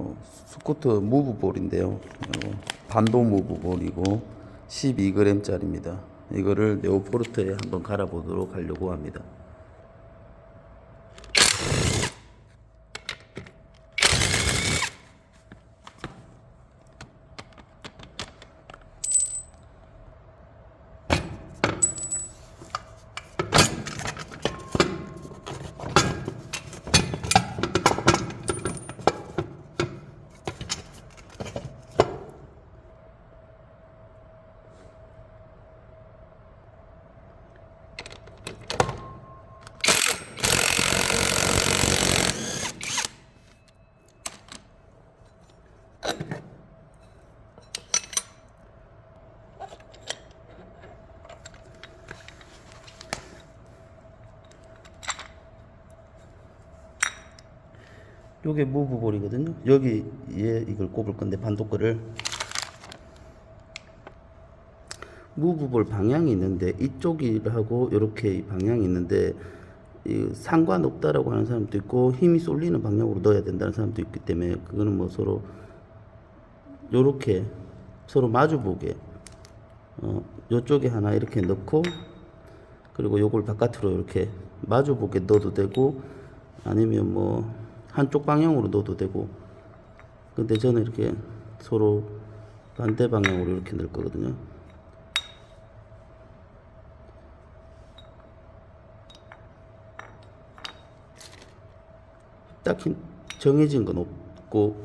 어, 스쿠트 무브볼인데요. 이거 반도 무브볼이고 12g짜리입니다. 이거를 네오포르트에 한번 갈아보도록 하려고 합니다. 요게 무브볼이거든요. 여기 에 이걸 꼽을 건데 반도크를 무브볼 방향이 있는데 이쪽이라고 이렇게 방향이 있는데 이 상관없다라고 하는 사람도 있고 힘이 쏠리는 방향으로 넣어야 된다는 사람도 있기 때문에 그거는 뭐 서로 요렇게 서로 마주보게 어 요쪽에 하나 이렇게 넣고 그리고 요걸 바깥으로 이렇게 마주보게 넣어도 되고 아니면 뭐 한쪽 방향으로 넣어도 되고. 근데 저는 이렇게 서로 반대 방향으로 이렇게 넣을 거거든요. 딱히 정해진 건 없고